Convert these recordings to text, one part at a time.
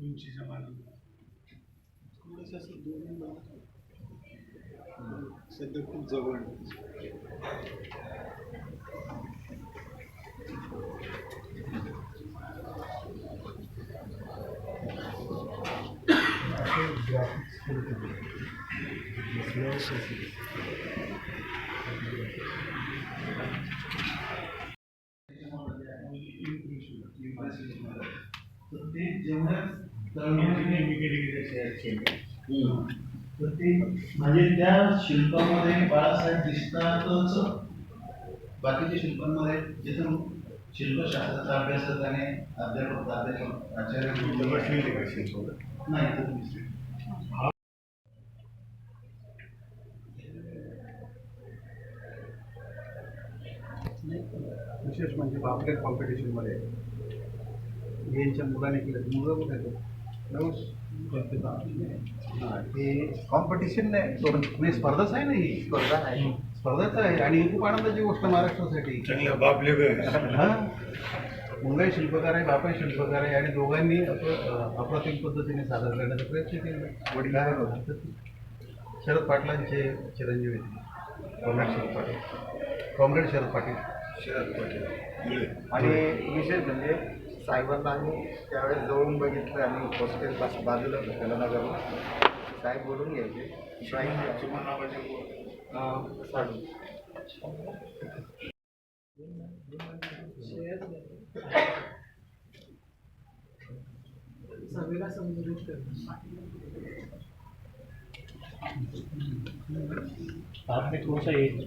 उंचीच्या मानाने थोडंसं असं दोन सध्या खूप जवळ आहे. तर ते जेवढ्या तर ते म्हणजे त्या शिल्पामध्ये बाळासाहेब दिसतातच बाकीच्या शिल्पांमध्ये जिथं शिल्पशास्त्राचा अभ्यास करताना अध्यापक प्राध्यापक आचार्य नाही. विशेष म्हणजे बापरेट कॉम्पिटिशनमध्ये यांच्या मुलाने केलं. मुलं कुठे हां हे कॉम्पिटिशन नाही तो म्हणजे स्पर्धाच आहे ना ही? स्पर्धा आहे. स्पर्धाच आहे. आणि ही खूप आनंदाची गोष्ट महाराष्ट्रासाठी हा? मुलगाही शिल्पकार आहे बापाही शिल्पकार आहे. आणि दोघांनी अप्रतिम पद्धतीने सादर करण्याचा प्रयत्न केला. वडील शरद पाटलांचे चिरंजीव. आहेत कॉम्रेड शरद पाटील. कॉम्रेड शरद पाटील. शरद पाटील. आणि विशेष म्हणजे साहेबांना आम्ही त्यावेळेस जवळून बघितलं आणि हॉस्टेल पास बाजूला होतं नगरला साहेब बोलून घ्यायचे. सभेला संबोधित करतात आपने कौन सा एज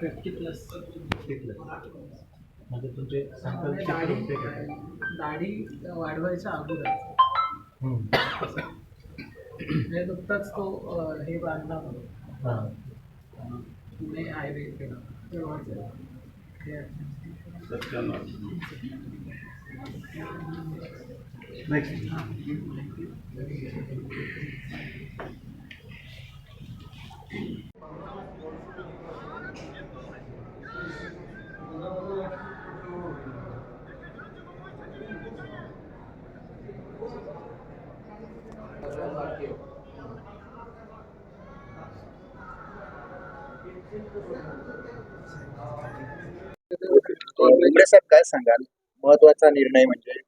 फिफ्टी प्लस म्हणजे तुमचे म्हणजे दाढी दाढी वाढवायच्या अगोदर. म्हणजे नुकताच तो हे बांधला होता पुणे हायवे केला नेक्स्ट साहेब काय सांगाल? महत्त्वाचा निर्णय म्हणजे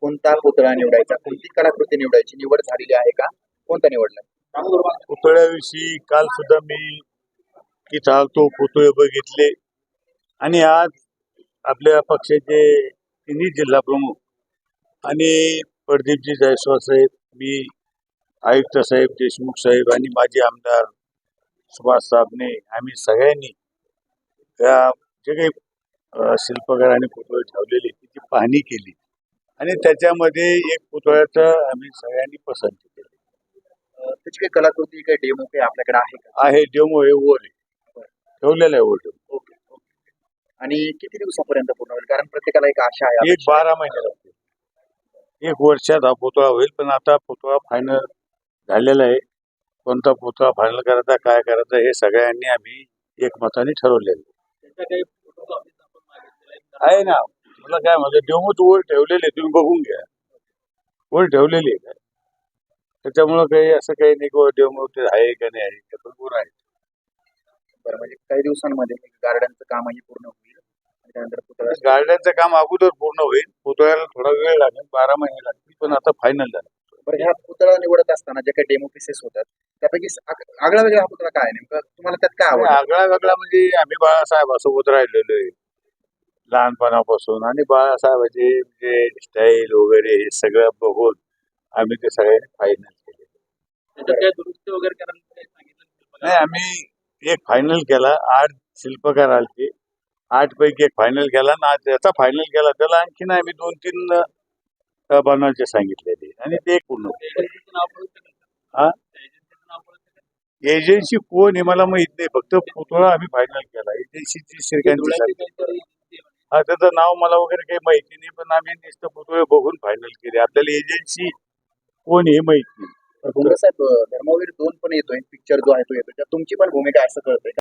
कोणता पुतळा निवडायचा? कोणती कलाकृती निवडायची? निवड झालेली आहे का? कोणता निवडला? पुतळ्याविषयी काल सुद्धा मी इथं आलतो पुतळे बघितले. आणि आज आपल्या पक्षाचे तिन्ही जिल्हा प्रमुख आणि प्रदीपजी जायस्वाल साहेब मी आयुक्त साहेब देशमुख साहेब आणि माजी आमदार सुभाष साबणे आम्ही सगळ्यांनी या जे काही शिल्पकार आणि पुतळे ठेवलेले त्याची पाहणी केली. आणि त्याच्यामध्ये एक पुतळ्याचं आम्ही सगळ्यांनी पसंती केली. त्याची काही कलाकृती काही डेमो काही आपल्याकडे आहे का? आहे डेमो हे वर आहे. ठेवलेलं आहे डेमो. Okay okay. आणि किती दिवसापर्यंत पूर्ण होईल? कारण प्रत्येकाला एक आशा आहे. एक बारा महिने लागतील. एक वर्षात हा पुतळा होईल पण आता पुतळा फायनल झालेला आहे. कोणता पुतळा फायनल करायचा काय करायचं हे सगळ्यांनी आम्ही एकमताने ठरवलेलं आहे. ना. मला काय म्हणतो डेमोच वर ठेवलेले तुम्ही बघून घ्या. वर ठेवलेली आहे काय त्याच्यामुळं काही असं काही नाही की डेमो ते आहे का नाही आहे ते भरपूर आहे. बरं म्हणजे काही दिवसांमध्ये गार्डनचं कामही पूर्ण होईल त्यानंतर पुतळा गार्डनचं काम अगोदर पूर्ण होईल. पुतळ्याला थोडा वेळ लागेल बारा महिने लागतील पण आता फायनल झालं. बरं ह्या पुतळा निवडत असताना जे काही डेमो पीसेस होतात आग- आगळा वेगळा हा पुतळा काय आहे नेमकं? तुम्हाला त्यात काय आणि आवडतं आगळा वेगळा म्हणजे आम्ही बाळासाहेबासोबत राहिलेलो आहे. लहानपणापासून आणि बाळासाहेबाचे म्हणजे स्टाईल वगैरे हे सगळं बघून आम्ही ते सगळ्यांनी फायनल केले. नाही आम्ही एक फायनल केला आठ शिल्पकार आलते आठ पैकी एक फायनल केला आणि आज याचा फायनल केला. त्याला आणखीन आम्ही दोन तीन बनवायचे सांगितलेले. आणि ते पूर्ण हा? एजन्सी कोण हे मला माहीत नाही. फक्त पुतळा आम्ही फायनल केला. एजन्सीची सांगितली हा त्याचं नाव मला वगैरे काही माहिती नाही पण आम्ही नुसतं पुतळे बघून फायनल केले. आपल्याला एजन्सी कोण हे माहीत नाही. धर्मवीर दोन पण येतोय. पिक्चर जो आहे तो त्यात तुमची पण भूमिका असं कळतंय